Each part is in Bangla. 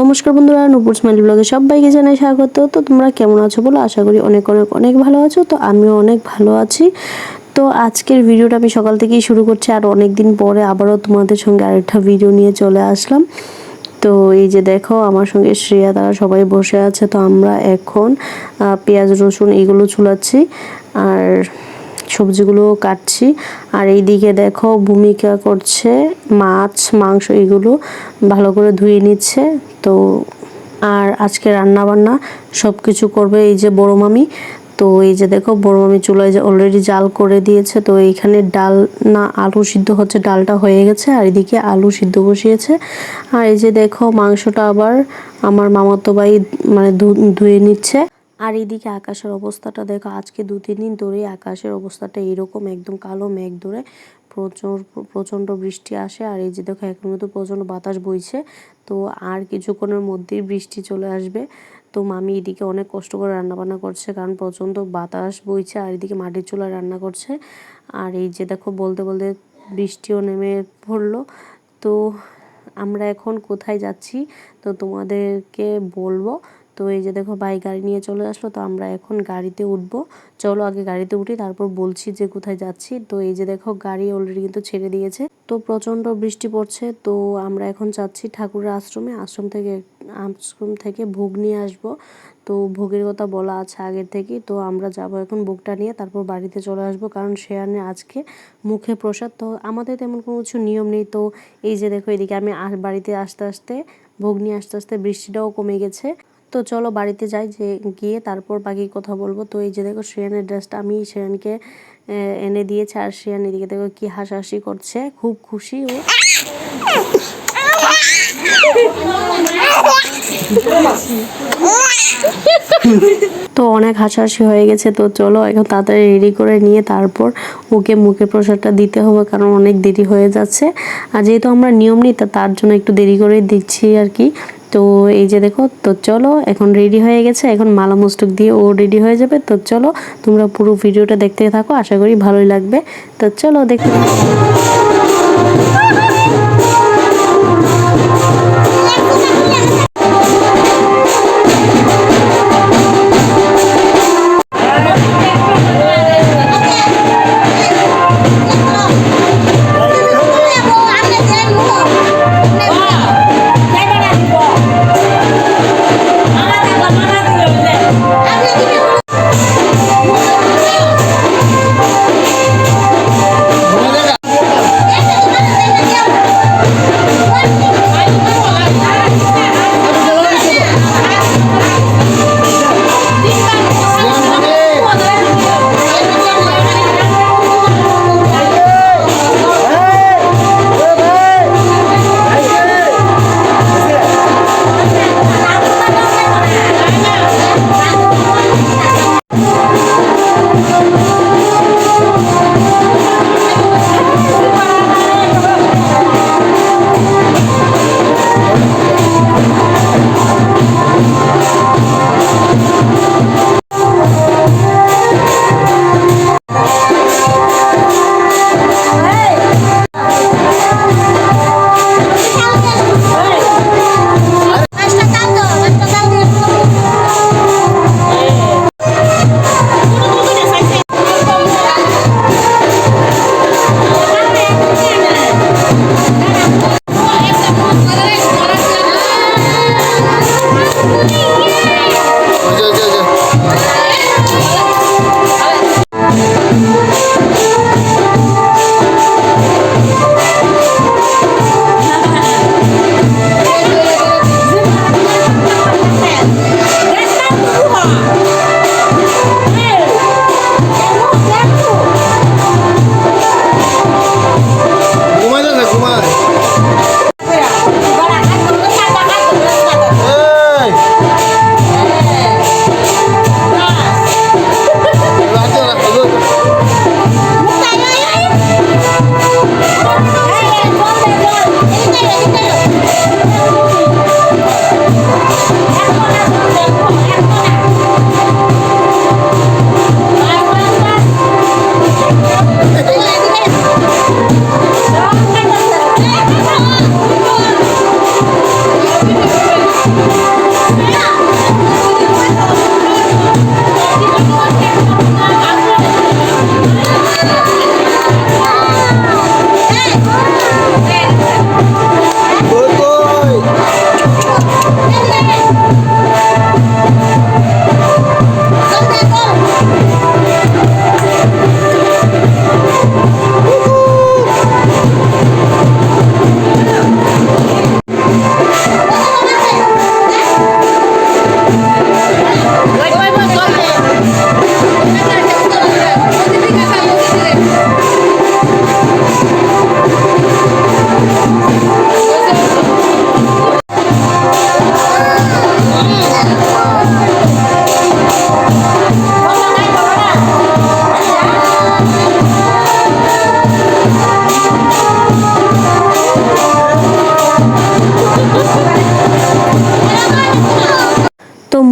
নমস্কার বন্ধুরা, নুপুর স্মাইল ব্লগে সবাইকে জানাই স্বাগত। তো তোমরা কেমন আছো বলো? আশা করি অনেক অনেক অনেক ভালো আছো। তো আমিও অনেক ভালো আছি। তো আজকের ভিডিওটা আমি সকাল থেকেই শুরু করছি। আর অনেক দিন পরে আবারও তোমাদের সঙ্গে আরেকটা ভিডিও নিয়ে চলে আসলাম। তো এই যে দেখো, আমার সঙ্গে শ্রেয়া, তারা সবাই বসে আছে। তো আমরা এখন পেঁয়াজ, রসুন এগুলো চুলাচ্ছি আর সবজিগুলো কাটছি। আর এইদিকে দেখো ভূমিকা করছে, মাছ, মাংস এগুলো ভালো করে ধুয়ে নিচ্ছে। তো আর আজকে রান্না বান্না সব কিছু করবে এই যে বড় মামি। তো এই যে দেখো বড় মামি চুলায় যে অলরেডি জাল করে দিয়েছে। তো এইখানে ডাল না, আলু সিদ্ধ হচ্ছে, ডালটা হয়ে গেছে। আর এদিকে আলু সিদ্ধ বসিয়েছে। আর এই যে দেখো মাংসটা আবার আমার মামাতো ভাই মানে ধুয়ে নিচ্ছে। আর এইদিকে আকাশের অবস্থাটা দেখো, আজকে দু তিন দিন ধরেই আকাশের অবস্থাটা এরকম, একদম কালো মেঘ ধরে প্রচুর, প্রচণ্ড বৃষ্টি আসে। আর এই যে দেখো, এখন কিন্তু প্রচণ্ড বাতাস বইছে। তো আর কিছুক্ষণের মধ্যেই বৃষ্টি চলে আসবে। তো মামি এদিকে অনেক কষ্ট করে রান্না বান্না করছে, কারণ প্রচণ্ড বাতাস বইছে আর এদিকে মাটির চুলায় রান্না করছে। আর এই যে দেখো, বলতে বলতে বৃষ্টিও নেমে পড়ল। তো আমরা এখন কোথায় যাচ্ছি, তো তোমাদেরকে বলব তো এই যে দেখো ভাই গাড়ি নিয়ে চলে আসলো, তো আমরা এখন গাড়িতে উঠবো। চলো আগে গাড়িতে উঠি, তারপর বলছি যে কোথায় যাচ্ছি। তো এই যে দেখো গাড়ি অলরেডি কিন্তু ছেড়ে দিয়েছে। তো প্রচণ্ড বৃষ্টি পড়ছে, তো আমরা এখন যাচ্ছি ঠাকুরের আশ্রমে। আশ্রম থেকে আশ্রম থেকে ভোগ নিয়ে আসব। তো ভোগের কথা বলা আছে আগের থেকেই, তো আমরা যাব এখন ভোগটা নিয়ে, তারপর বাড়িতে চলে আসব। কারণ শেয়ানে আজকে মুখে প্রসাদ, তো আমাদের তেমন কোনো কিছু নিয়ম নেই। তো এই যে দেখো এদিকে আমি বাড়িতে আসতে আসতে, ভোগ নিয়ে আসতে আসতে বৃষ্টিটাও কমে গেছে। তো চলো বাড়িতে যাই, যে গিয়ে তারপর বাকি কথা বলব। তো এই যে দেখো শ্রেয়ানের ড্রেসটা, আমি শ্রেয়ানকে এনে দিয়েছি আর শ্রেয়ান এদিকে দেখো কি হাসাহাসি করছে, খুব খুশি ও। তো অনেক হাসাহাসি হয়ে গেছে, তো চলো এখন তাড়াতাড়ি রেডি করে নিয়ে তারপর ওকে মুখে প্রসাদটা দিতে হবে, কারণ অনেক দেরি হয়ে যাচ্ছে। আর যেহেতু আমরা নিয়ম নিই তার জন্য একটু দেরি করে দিচ্ছি আর কি। তো এই যে দেখো, তো চলো, এখন রেডি হয়ে গেছে। এখন মালা মুস্তুক দিয়ে ও রেডি হয়ে যাবে। তো চলো, তোমরা পুরো ভিডিওটা দেখতে থাকো, আশা করি ভালোই লাগবে। তো চলো, দেখতে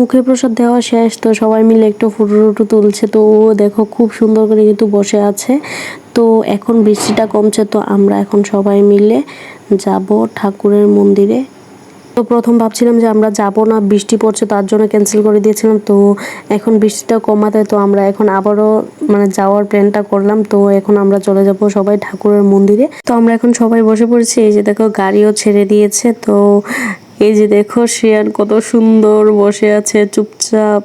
মুখে প্রসাদ দেওয়া শেষ, তো সবাই মিলে একটু ফটো টুটু তুলছে। তো ও দেখো খুব সুন্দর করে কিন্তু বসে আছে। তো এখন বৃষ্টিটা কমছে, তো আমরা এখন সবাই মিলে যাব ঠাকুরের মন্দিরে। তো প্রথম ভাবছিলাম যে আমরা যাব না, বৃষ্টি পড়ছে, তার জন্য ক্যান্সেল করে দিয়েছিলাম। তো এখন বৃষ্টিটা কমাতে, তো আমরা এখন আবারও মানে যাওয়ার প্ল্যানটা করলাম। তো এখন আমরা চলে যাব সবাই ঠাকুরের মন্দিরে। তো আমরা এখন সবাই বসে পড়েছি, এই যে দেখো গাড়িও ছেড়ে দিয়েছে। তো এই যে দেখো শ্রেয়ান কত সুন্দর বসে আছে, চুপচাপ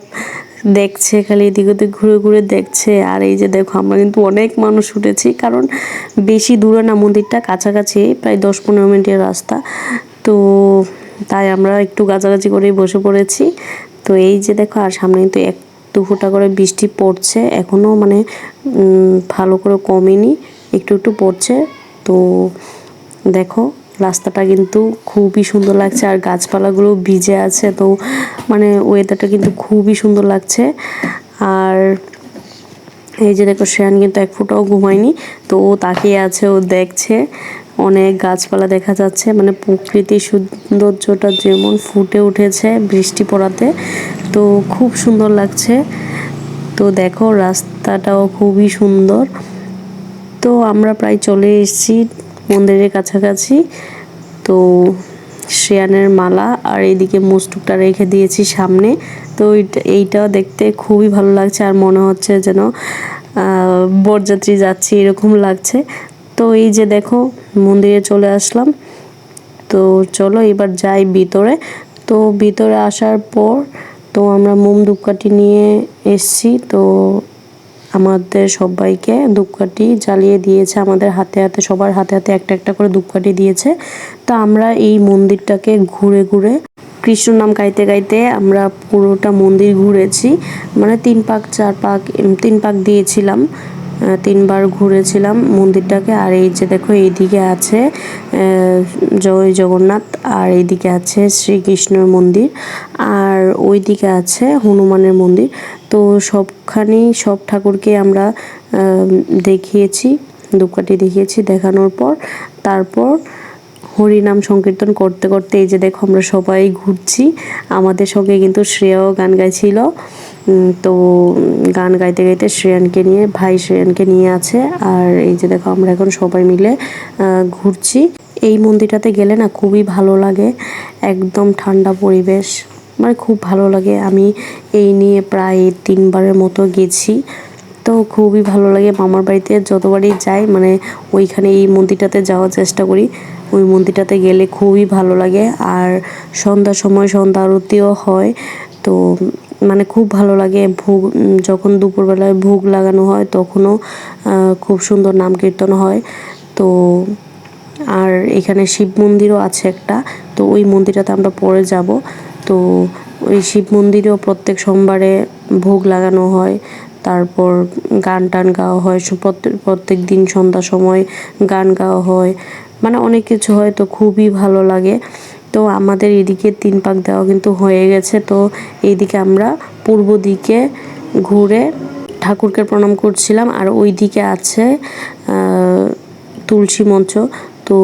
দেখছে, খালি এদিক ওদিক ঘুরে ঘুরে দেখছে। আর এই যে দেখো, আমরা কিন্তু অনেক মানুষ উঠেছি, কারণ বেশি দূরে না, মন্দিরটা কাছাকাছি, প্রায় দশ পনেরো মিনিটের রাস্তা। তো তাই আমরা একটু গাছাগাছি করেই বসে পড়েছি। তো এই যে দেখো, আর সামনে কিন্তু এক দু ফোঁটা করে বৃষ্টি পড়ছে এখনও মানে ভালো করে কমেনি, একটু একটু পড়ছে। তো দেখো রাস্তাটা কিন্তু খুবই সুন্দর লাগছে আর গাছপালাগুলো ভিজে আছে, তো মানে ওয়েদারটা কিন্তু খুবই সুন্দর লাগছে। আর এই যে দেখো শ্রেয়ান কিন্তু এক ফুটাও ঘুমায়নি, তো ও তাকিয়ে আছে, ও দেখছে। অনেক গাছপালা দেখা যাচ্ছে মানে প্রকৃতির সৌন্দর্যটা যেমন ফুটে উঠেছে বৃষ্টি পড়াতে, তো খুব সুন্দর লাগছে। তো দেখো, রাস্তাটাও খুবই সুন্দর। তো আমরা প্রায় চলে এসেছি মন্দিরের কাছাকাছি। তো শ্রেয়ানের মালা আর এইদিকে মুস্টুকটা রেখে দিয়েছি সামনে। তো এইটা দেখতে খুবই ভালো লাগছে আর মনে হচ্ছে যেন বরযাত্রী যাচ্ছি এরকম লাগছে। তো এই যে দেখো, মন্দিরে চলে আসলাম। তো চলো এবার যাই ভিতরে। তো ভিতরে আসার পর, তো আমরা মোম ধূপকাঠি নিয়ে এসছি। তো আমাদের সবাইকে ধূপকাঠি জ্বালিয়ে দিয়েছে, আমাদের হাতে হাতে, সবার হাতে হাতে একটা একটা করে ধূপকাঠি দিয়েছে। তো আমরা এই মন্দিরটাকে ঘুরে ঘুরে কৃষ্ণ নাম গাইতে গাইতে আমরা পুরোটা মন্দির ঘুরেছি। মানে তিন পাক, চার পাক, তিন পাক দিয়েছিলাম। তিনবার ঘুরেছিলাম মন্দিরটাকে, আর এই যে দেখো এইদিকে আছে জয় জগন্নাথ, আর এইদিকে আছে শ্রীকৃষ্ণের মন্দির, আর ওইদিকে আছে হনুমানের মন্দির। তো সবখানেই সব ঠাকুরকে আমরা দেখিয়েছি, ধূপকাঠি দেখিয়েছি দেখানোর পর, তারপর হরিনাম সংকীর্তন করতে করতে এই যে দেখো আমরা সবাই ঘুরছি। আমাদের সঙ্গে কিন্তু শ্রেয়াও গান গাইছিল। তো গান গাইতে গাইতে শ্রেয়ানকে নিয়ে, ভাই শ্রেয়ানকে নিয়ে আছে। আর এই যে দেখো আমরা এখন সবাই মিলে ঘুরছি। এই মন্দিরটাতে গেলে না খুবই ভালো লাগে। একদম ঠান্ডা পরিবেশ। মানে খুব ভালো লাগে। আমি এই নিয়ে প্রায় তিনবারের মতো গেছি। তো খুবই ভালো লাগে। মামার বাড়িতে যতবারই যাই মানে ওইখানে এই মন্দিরটাতে যাওয়ার চেষ্টা করি। ওই মন্দিরটাতে গেলে খুবই ভালো লাগে। আর সন্ধ্যার সময় সন্ধ্যা আরতিও হয়। তো মানে খুব ভালো লাগে। ভোগ, যখন দুপুরবেলায় ভোগ লাগানো হয়, তখনও খুব সুন্দর নাম কীর্তন হয়। তো আর এখানে শিব মন্দিরও আছে একটা। তো ওই মন্দিরটাতে আমরা পরে যাব। তো ওই শিব মন্দিরেও প্রত্যেক সোমবারে ভোগ লাগানো হয়। তারপর গান টান গাওয়া হয়। প্রত্যেক- দিন সন্ধ্যার সময় গান গাওয়া হয়। মানে অনেক কিছু হয় তো খুবই ভালো লাগে। তো আমাদের এদিকে তিন পাক দেওয়া কিন্তু হয়ে গেছে। তো এইদিকে আমরা পূর্ব দিকে ঘুরে ঠাকুরকে প্রণাম করছিলাম। আর ওই দিকে আছে তুলসী মঞ্চ। তো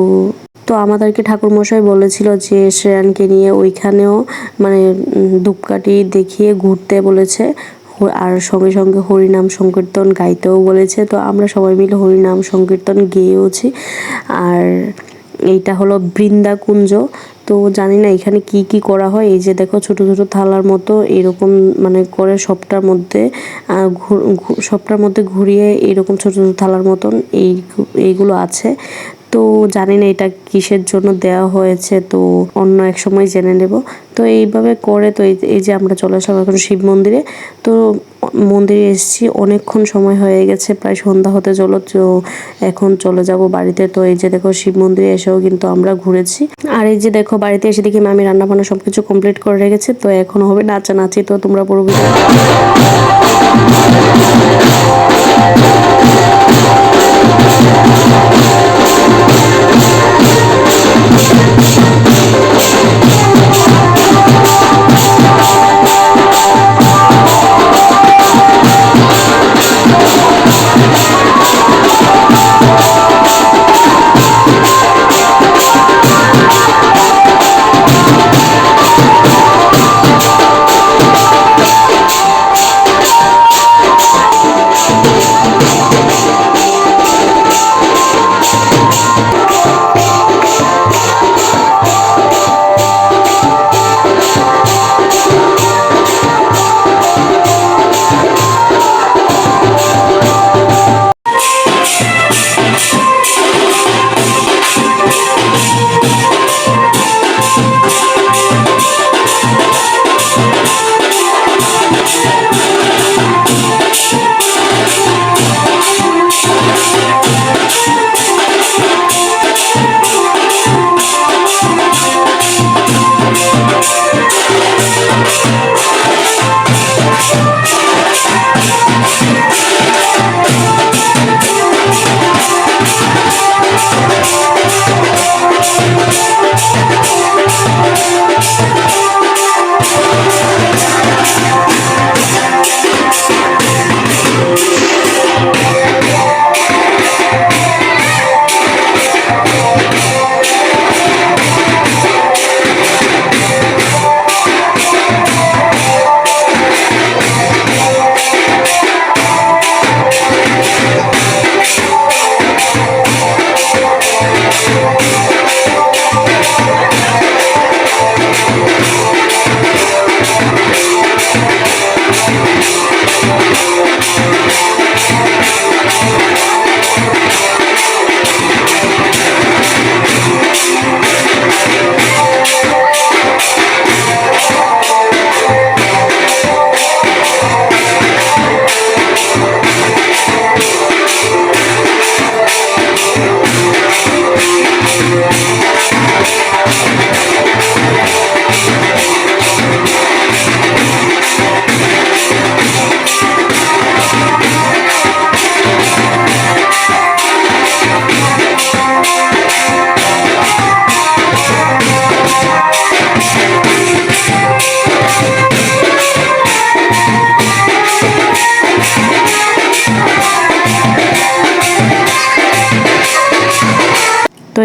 তো আমাদেরকে ঠাকুরমশাই বলেছিল যে শ্রেয়ানকে নিয়ে ওইখানেও মানে ধূপকাঠি দেখিয়ে ঘুরতে বলেছে। আর সঙ্গে সঙ্গে হরিনাম সংকীর্তন গাইতেও বলেছে। তো আমরা সবাই মিলে হরিনাম সংকীর্তন গেয়েওছি। আর এইটা হলো বৃন্দাকুঞ্জ। তো জানি না এখানে কি কি করা হয়। এই যে দেখো ছোট ছোট থালার মতো এরকম মানে করে সবটার মধ্যে সবটার মধ্যে ঘুরিয়ে এরকম ছোট ছোট থালার মতন এই, এইগুলো আছে। তো জানি না এটা কিসের জন্য দেওয়া হয়েছে, তো অন্য এক সময় জেনে নেব। তো এইভাবে করে তো এই যে আমরা চলে আসলাম এখন শিব মন্দিরে, তো মন্দিরে এসেছি, অনেকক্ষণ সময় হয়ে গেছে, প্রায় সন্ধ্যা হতে চলো, তো এখন চলে যাব বাড়িতে। তো এই যে দেখো শিব মন্দিরে এসেও কিন্তু আমরা ঘুরেছি। আর এই যে দেখো বাড়িতে এসে দেখি মামি রান্নাবান্না সব কিছু কমপ্লিট করে রেখেছি, তো এখন হবে নাচানাচি, তো তোমরা পুরো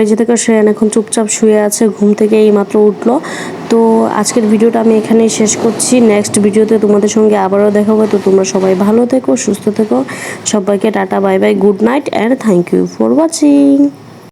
এই যে থেকে সেন এখন চুপচাপ শুয়ে আছে, ঘুম থেকে এই মাত্র উঠল। তো আজকের ভিডিওটা আমি এখানেই শেষ করছি। নেক্সট ভিডিওতে তোমাদের সঙ্গে আবারও দেখা হবে তো তোমরা সবাই ভালো থেকো, সুস্থ থেকো। সবাইকে tata, bye bye, good night and thank you for watching